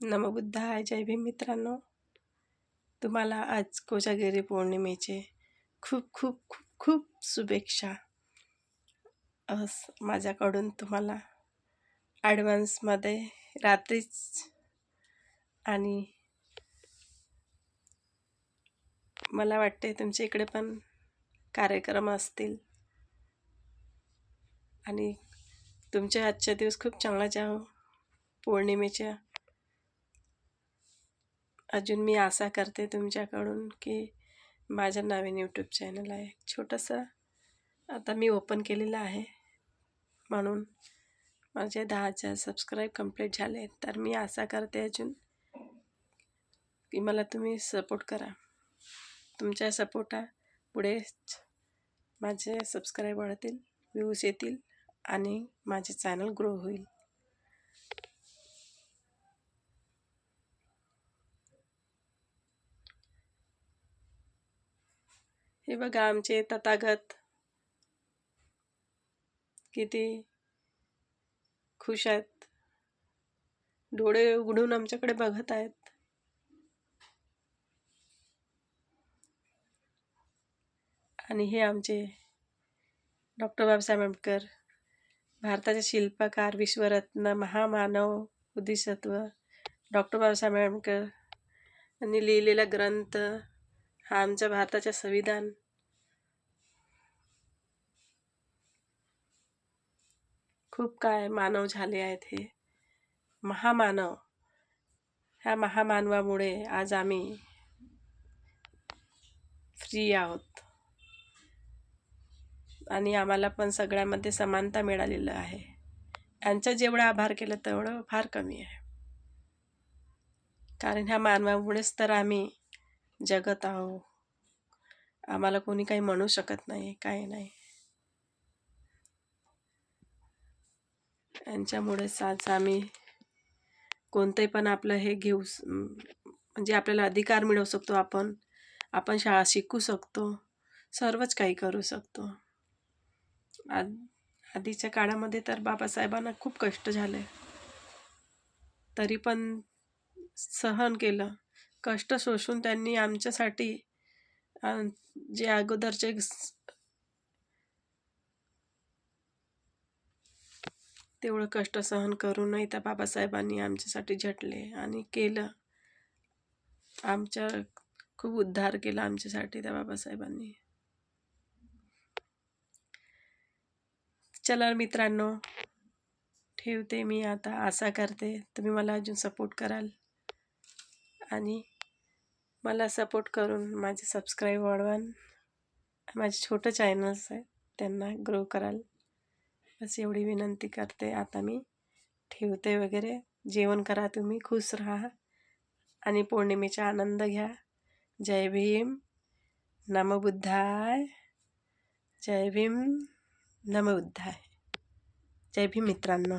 नमबुद्धाय. जय भीम मित्रांनो. तुम्हाला आज कोजागिरी पौर्णिमेचे खूप खूप खूप खूप शुभेच्छा. अस माझ्याकडून तुम्हाला ॲडव्हान्समध्ये रात्रीच आणि मला वाटते तुमच्या इकडे पण कार्यक्रम असतील. आणि तुमच्या आजच्या दिवस खूप चांगला जावं. पौर्णिमेच्या अजून मी आशा करते तुमच्याकडून की माझं नवीन यूट्यूब चॅनल आहे. छोटंसं आता मी ओपन केलेलं आहे. म्हणून माझे दहा हजार सबस्क्राईब कंप्लीट झाले तर मी आशा करते अजून की मला तुम्ही सपोर्ट करा. तुमच्या सपोर्टा पुढेच माझे सबस्क्राईब वाढतील व्ह्यूज येतील आणि माझे चॅनल ग्रो होईल. हे बघा आमचे तथागत. किती खुश आहेत. डोळे उघडून आमच्याकडे बघत आहेत. आणि हे आमचे डॉक्टर बाबासाहेब आंबेडकर भारताचे शिल्पकार विश्वरत्न महामानव बुद्धिसत्व डॉक्टर बाबासाहेब आंबेडकर यांनी लिहिलेला ग्रंथ हा आमच्या भारताच्या संविधान खूप काय मानव झाले आहेत हे. महामानव. ह्या महामानवामुळे आज आम्ही फ्री आहोत. आणि आम्हाला पण सगळ्यामध्ये समानता मिळालेलं आहे. यांचा जेवढा आभार केलं तेवढं फार कमी आहे. कारण ह्या मानवामुळेच तर आम्ही जगत आहो आम्हाला कोणी काही म्हणू शकत नाही काही नाही. यांच्यामुळेच आज आम्ही कोणतंही पण आपलं हे घेऊ म्हणजे आपल्याला अधिकार मिळवू शकतो आपण आपण शाळा शिकू शकतो सर्वच काही करू शकतो. आधीच्या काळामध्ये तर बाबासाहेबांना खूप कष्ट झाले. तरी पण सहन केलं. कष्ट शोषून त्यांनी आमच्यासाठी जे अगोदरचे तेवढं कष्ट सहन करूनही त्या बाबासाहेबांनी आमच्यासाठी झटले आणि केलं. आमच्या खूप उद्धार केला आमच्यासाठी त्या बाबासाहेबांनी. चला मित्रांनो ठेवते मी आता आशा करते तुम्ही मला अजून सपोर्ट कराल. आणि मला सपोर्ट करून माझे सबस्क्राईब वाढवाल माझे छोटं चॅनल्स आहेत त्यांना ग्रो कराल. बस एवढी विनंती करते. आता मी ठेवते वगैरे. जेवण करा तुम्ही. खुश राहा. आणि पौर्णिमेचा आनंद घ्या. जय भीम. नमबुद्धाय जय भीम. नमबुद्धाय जय भीम मित्रांनो.